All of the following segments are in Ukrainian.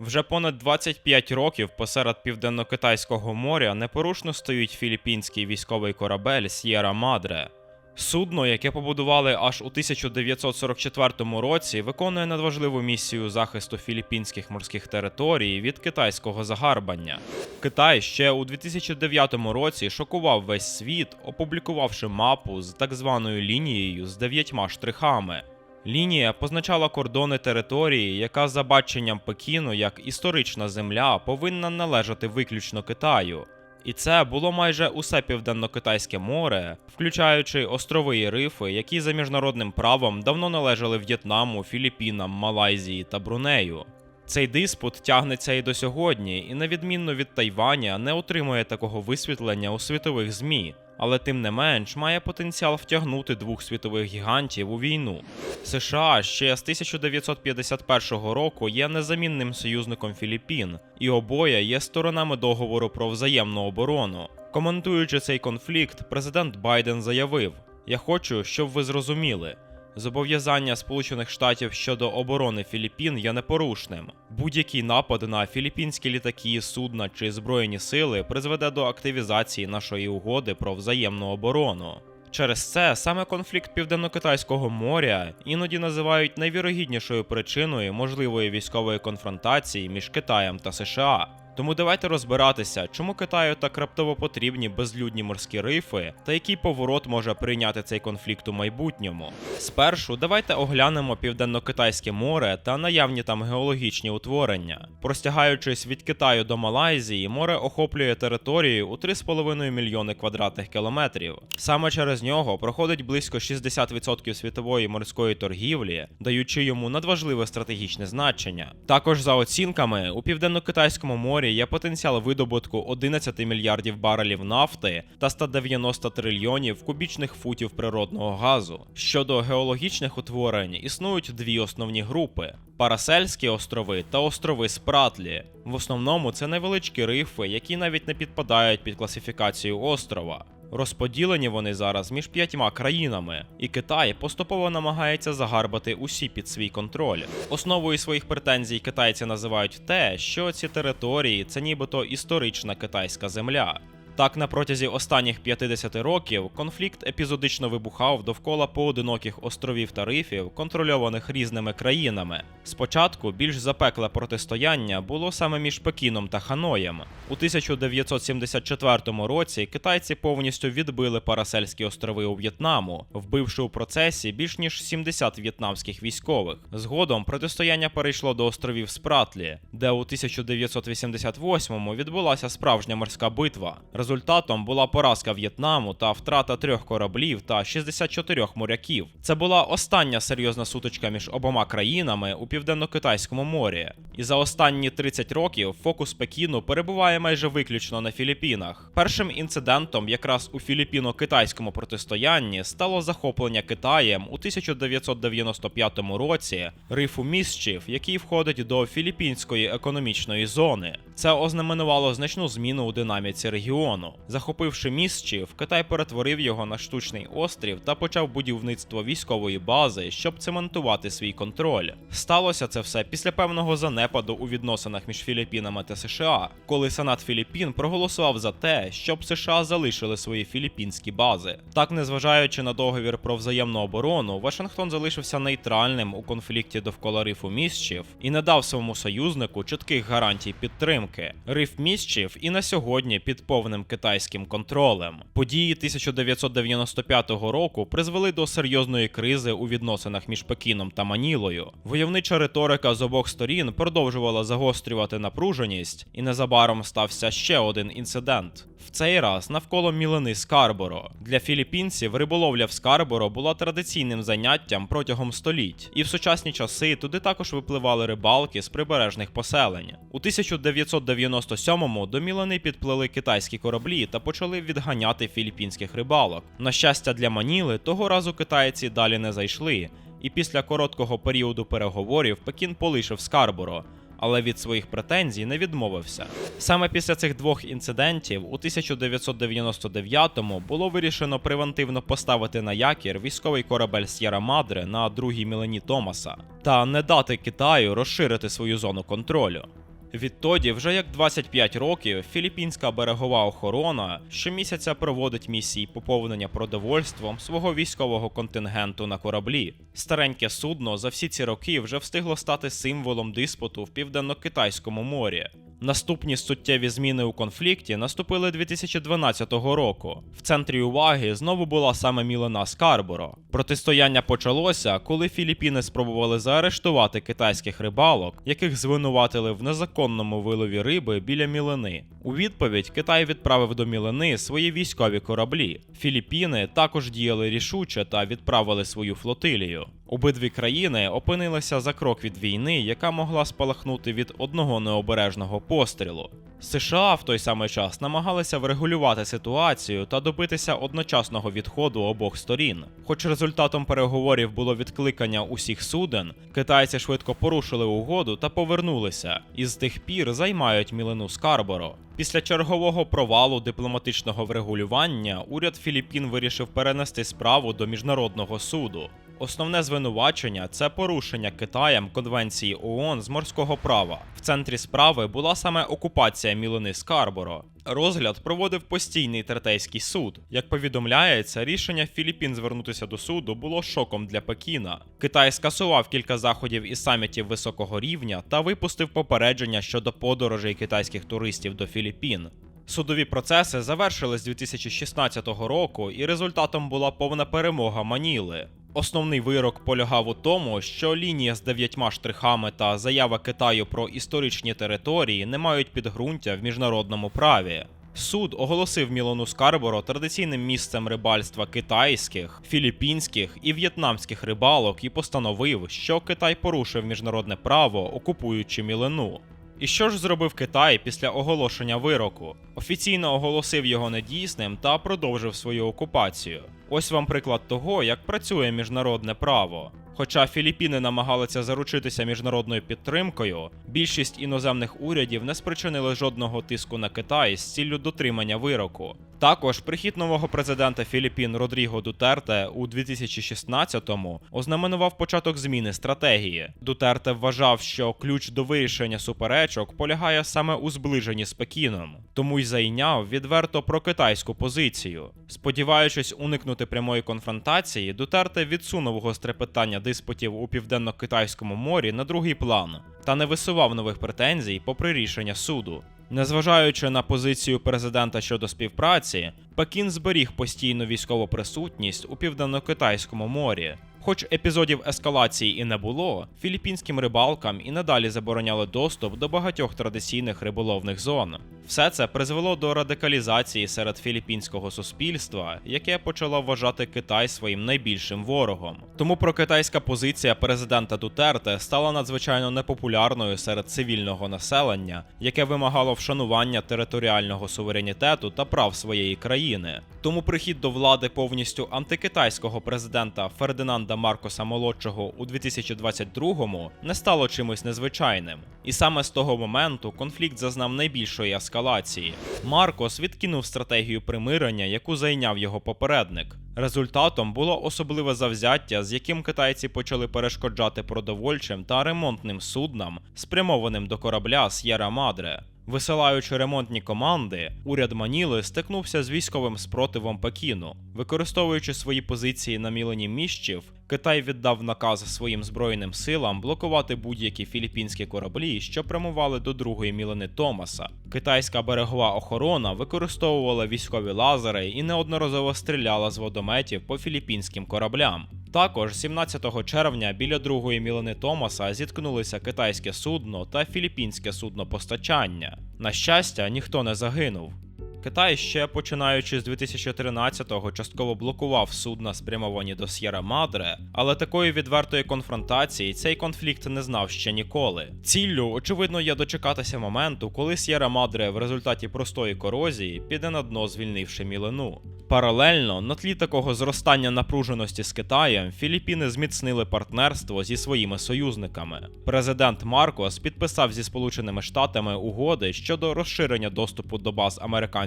Вже понад 25 років посеред південно-китайського моря непорушно стоїть філіппінський військовий корабель С'єра Мадре. Судно, яке побудували аж у 1944 році, виконує надважливу місію захисту філіппінських морських територій від китайського загарбання. Китай ще у 2009 році шокував весь світ, опублікувавши мапу з так званою лінією з дев'ятьма штрихами. Лінія позначала кордони території, яка за баченням Пекіну як історична земля повинна належати виключно Китаю. І це було майже усе південно-китайське море, включаючи острови і рифи, які за міжнародним правом давно належали В'єтнаму, Філіппінам, Малайзії та Брунею. Цей диспут тягнеться і до сьогодні, і на відмінно від Тайваня не отримує такого висвітлення у світових ЗМІ, але тим не менш має потенціал втягнути двох світових гігантів у війну. США ще з 1951 року є незамінним союзником Філіппін, і обоє є сторонами договору про взаємну оборону. Коментуючи цей конфлікт, президент Байден заявив: Я хочу, щоб ви зрозуміли. Зобов'язання Сполучених Штатів щодо оборони Філіппін є непорушним. Будь-який напад на філіппінські літаки, судна чи збройні сили призведе до активізації нашої угоди про взаємну оборону. Через це саме конфлікт Південно-Китайського моря іноді називають найвірогіднішою причиною можливої військової конфронтації між Китаєм та США. Тому давайте розбиратися, чому Китаю так раптово потрібні безлюдні морські рифи та який поворот може прийняти цей конфлікт у майбутньому. Спершу давайте оглянемо південно-китайське море та наявні там геологічні утворення. Простягаючись від Китаю до Малайзії, море охоплює територію у 3,5 мільйони квадратних кілометрів. Саме через нього проходить близько 60% світової морської торгівлі, даючи йому надважливе стратегічне значення. Також за оцінками у південно-китайському морі є потенціал видобутку 11 мільярдів барелів нафти та 190 трильйонів кубічних футів природного газу. Щодо геологічних утворень існують дві основні групи: Парасельські острови та острови Спратлі. В основному це невеличкі рифи, які навіть не підпадають під класифікацію острова. Розподілені вони зараз між п'ятьма країнами, і Китай поступово намагається загарбати усі під свій контроль. Основою своїх претензій китайці називають те, що ці території це нібито історична китайська земля. Так, на протязі останніх 50 років конфлікт епізодично вибухав довкола поодиноких островів та рифів, контрольованих різними країнами. Спочатку більш запекле протистояння було саме між Пекіном та Ханоєм. У 1974 році китайці повністю відбили Парасельські острови у В'єтнаму, вбивши у процесі більш ніж 70 в'єтнамських військових. Згодом протистояння перейшло до островів Спратлі, де у 1988-му відбулася справжня морська битва. Результатом була поразка В'єтнаму та втрата трьох кораблів та 64 моряків. Це була остання серйозна сутичка між обома країнами у південно-китайському морі. І за останні 30 років фокус Пекіну перебуває майже виключно на Філіппінах. Першим інцидентом, якраз у філіппіно-китайському протистоянні, стало захоплення Китаєм у 1995 році рифу Місчів, який входить до філіппінської економічної зони. Це ознаменувало значну зміну у динаміці регіону. Захопивши Місчів, Китай перетворив його на штучний острів та почав будівництво військової бази, щоб цементувати свій контроль. Сталося це все після певного занепаду у відносинах між Філіппінами та США, коли Сенат Філіппін проголосував за те, щоб США залишили свої філіппінські бази. Так, незважаючи на договір про взаємну оборону, Вашингтон залишився нейтральним у конфлікті довкола рифу Місчів і не дав своєму союзнику чітких гарантій підтримки. Риф Місчів і на сьогодні під повним китайським контролем. Події 1995 року призвели до серйозної кризи у відносинах між Пекіном та Манілою. Войовнича риторика з обох сторін продовжувала загострювати напруженість, і незабаром стався ще один інцидент. В цей раз навколо мілини Скарборо. Для філіппінців риболовля в Скарборо була традиційним заняттям протягом століть, і в сучасні часи туди також випливали рибалки з прибережних поселень. У 1997-му до мілини підплили китайські кораблі та почали відганяти філіппінських рибалок. На щастя для Маніли, того разу китайці далі не зайшли, і після короткого періоду переговорів Пекін полишив Скарборо. Але від своїх претензій не відмовився. Саме після цих двох інцидентів у 1999-му було вирішено превентивно поставити на якір військовий корабель С'єра Мадре на другій мілені Томаса та не дати Китаю розширити свою зону контролю. Відтоді, вже як 25 років, філіппінська берегова охорона щомісяця проводить місії поповнення продовольством свого військового контингенту на кораблі. Стареньке судно за всі ці роки вже встигло стати символом диспуту в південно-китайському морі. Наступні суттєві зміни у конфлікті наступили 2012 року. В центрі уваги знову була саме Мілена Скарборо. Протистояння почалося, коли Філіппіни спробували заарештувати китайських рибалок, яких звинуватили в незаконному вилові риби біля Мілени. У відповідь Китай відправив до Мілени свої військові кораблі. Філіппіни також діяли рішуче та відправили свою флотилію. Обидві країни опинилися за крок від війни, яка могла спалахнути від одного необережного пострілу. США в той самий час намагалися врегулювати ситуацію та добитися одночасного відходу обох сторін. Хоч результатом переговорів було відкликання усіх суден, китайці швидко порушили угоду та повернулися, і з тих пір займають мілину Скарборо. Після чергового провалу дипломатичного врегулювання уряд Філіппін вирішив перенести справу до міжнародного суду. Основне звинувачення це порушення Китаєм Конвенції ООН з морського права. В центрі справи була саме окупація Мілини Скарборо. Розгляд проводив постійний третейський суд. Як повідомляється, рішення Філіппін звернутися до суду було шоком для Пекіна. Китай скасував кілька заходів і самітів високого рівня та випустив попередження щодо подорожей китайських туристів до Філіппін. Судові процеси завершились 2016 року, і результатом була повна перемога Маніли. Основний вирок полягав у тому, що лінія з дев'ятьма штрихами та заява Китаю про історичні території не мають підґрунтя в міжнародному праві. Суд оголосив Мілону Скарборо традиційним місцем рибальства китайських, філіппінських і в'єтнамських рибалок і постановив, що Китай порушив міжнародне право, окупуючи Мілину. І що ж зробив Китай після оголошення вироку? Офіційно оголосив його недійсним та продовжив свою окупацію. Ось вам приклад того, як працює міжнародне право. Хоча Філіппіни намагалися заручитися міжнародною підтримкою, більшість іноземних урядів не спричинили жодного тиску на Китай з ціллю дотримання вироку. Також прихід нового президента Філіппін Родріго Дутерте у 2016-му ознаменував початок зміни стратегії. Дутерте вважав, що ключ до вирішення суперечок полягає саме у зближенні з Пекіном, тому й зайняв відверто прокитайську позицію. Сподіваючись уникнути прямої конфронтації, Дутерте відсунув гостре питання диспутів у південно-китайському морі на другий план та не висував нових претензій попри рішення суду. Незважаючи на позицію президента щодо співпраці, Пекін зберіг постійну військову присутність у південно-китайському морі. Хоч епізодів ескалації і не було, філіппінським рибалкам і надалі забороняли доступ до багатьох традиційних риболовних зон. Все це призвело до радикалізації серед філіппінського суспільства, яке почало вважати Китай своїм найбільшим ворогом. Тому прокитайська позиція президента Дутерте стала надзвичайно непопулярною серед цивільного населення, яке вимагало вшанування територіального суверенітету та прав своєї країни. Тому прихід до влади повністю антикитайського президента Фердинанда Маркоса Молодшого у 2022-му не стало чимось незвичайним. І саме з того моменту конфлікт зазнав найбільшої ескалації. Маркос відкинув стратегію примирення, яку зайняв його попередник. Результатом було особливе завзяття, з яким китайці почали перешкоджати продовольчим та ремонтним суднам, спрямованим до корабля С'єра Мадре. Висилаючи ремонтні команди, уряд Маніли стикнувся з військовим спротивом Пекіну. Використовуючи свої позиції на мілені міщів, Китай віддав наказ своїм збройним силам блокувати будь-які філіппінські кораблі, що прямували до другої мілени Томаса. Китайська берегова охорона використовувала військові лазери і неодноразово стріляла з водометів по філіппінським кораблям. Також 17 червня біля другої мілини Томаса зіткнулися китайське судно та філіппінське судно постачання. На щастя, ніхто не загинув. Китай ще починаючи з 2013-го частково блокував судна, спрямовані до С'єра Мадре, але такої відвертої конфронтації цей конфлікт не знав ще ніколи. Ціллю, очевидно, є дочекатися моменту, коли С'єра Мадре в результаті простої корозії піде на дно, звільнивши мілину. Паралельно, на тлі такого зростання напруженості з Китаєм, Філіппіни зміцнили партнерство зі своїми союзниками. Президент Маркос підписав зі Сполученими Штатами угоди щодо розширення доступу до баз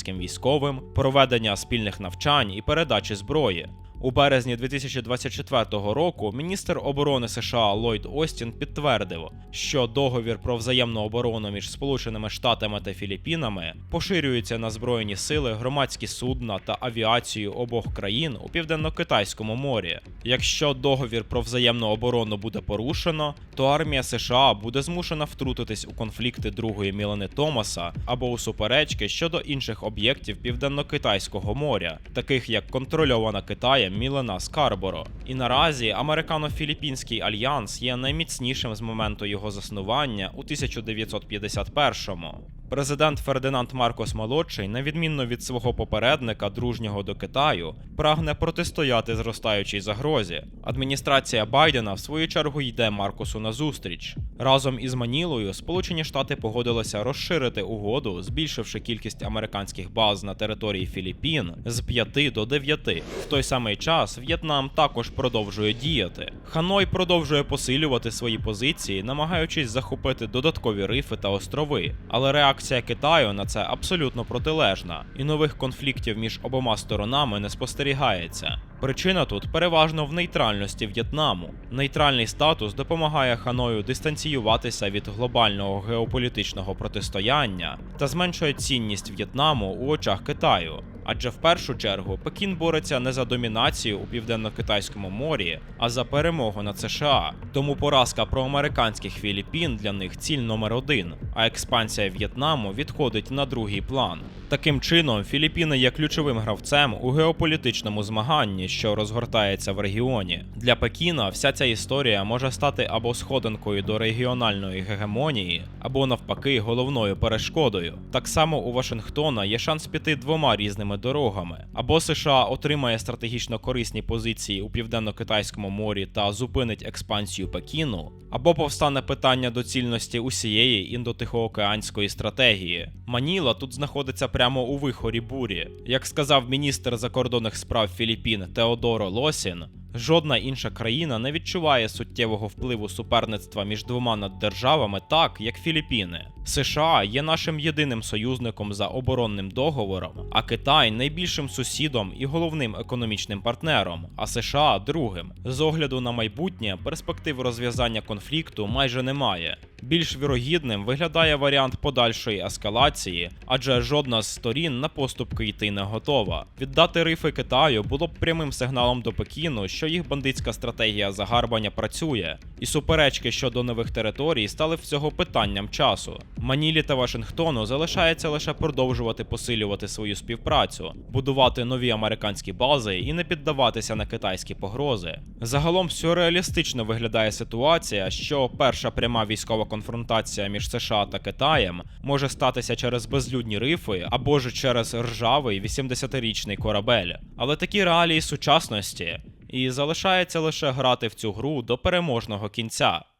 американським військовим, проведення спільних навчань і передачі зброї. У березні 2024 року міністр оборони США Ллойд Остін підтвердив, що договір про взаємну оборону між Сполученими Штатами та Філіппінами поширюється на збройні сили, громадські судна та авіацію обох країн у південно-китайському морі. Якщо договір про взаємну оборону буде порушено, то армія США буде змушена втрутитись у конфлікти другої Мілани Томаса або у суперечки щодо інших об'єктів південно-китайського моря, таких як контрольована Китаєм Мілана Скарборо. І наразі американо-філіппінський альянс є найміцнішим з моменту його заснування у 1951-му. Президент Фердинанд Маркос Молодший, на відмінно від свого попередника, дружнього до Китаю, прагне протистояти зростаючій загрозі. Адміністрація Байдена, в свою чергу, йде Маркосу назустріч. Разом із Манілою Сполучені Штати погодилися розширити угоду, збільшивши кількість американських баз на території Філіппін з 5 до 9. В той самий час В'єтнам також продовжує діяти. Ханой продовжує посилювати свої позиції, намагаючись захопити додаткові рифи та острови. Але реакція Китаю на це абсолютно протилежна, і нових конфліктів між обома сторонами не спостерігається. Причина тут переважно в нейтральності В'єтнаму. Нейтральний статус допомагає Ханою дистанціюватися від глобального геополітичного протистояння та зменшує цінність В'єтнаму у очах Китаю. Адже в першу чергу Пекін бореться не за домінацію у південно-китайському морі, а за перемогу над США. Тому поразка проамериканських Філіппін для них ціль номер один, а експансія В'єтнаму відходить на другий план. Таким чином, Філіппіни є ключовим гравцем у геополітичному змаганні, що розгортається в регіоні. Для Пекіна вся ця історія може стати або сходинкою до регіональної гегемонії, або навпаки головною перешкодою. Так само у Вашингтона є шанс піти двома різними дорогами: або США отримає стратегічно корисні позиції у південно-китайському морі та зупинить експансію Пекіну, або повстане питання доцільності усієї індотихоокеанської стратегії. Маніла тут знаходиться прямо у вихорі бурі. Як сказав міністр закордонних справ Філіппін Теодоро Лосін. Жодна інша країна не відчуває суттєвого впливу суперництва між двома наддержавами так, як Філіппіни. США є нашим єдиним союзником за оборонним договором, а Китай найбільшим сусідом і головним економічним партнером, а США другим. З огляду на майбутнє перспектив розв'язання конфлікту майже немає. Більш вірогідним виглядає варіант подальшої ескалації, адже жодна з сторін на поступки йти не готова. Віддати рифи Китаю було б прямим сигналом до Пекіну, що їх бандитська стратегія загарбання працює, і суперечки щодо нових територій стали всього питанням часу. Манілі та Вашингтону залишається лише продовжувати посилювати свою співпрацю, будувати нові американські бази і не піддаватися на китайські погрози. Загалом сюрреалістично виглядає ситуація, що перша пряма військова конфронтація між США та Китаєм може статися через безлюдні рифи або ж через ржавий 80-річний корабель. Але такі реалії сучасності, і залишається лише грати в цю гру до переможного кінця.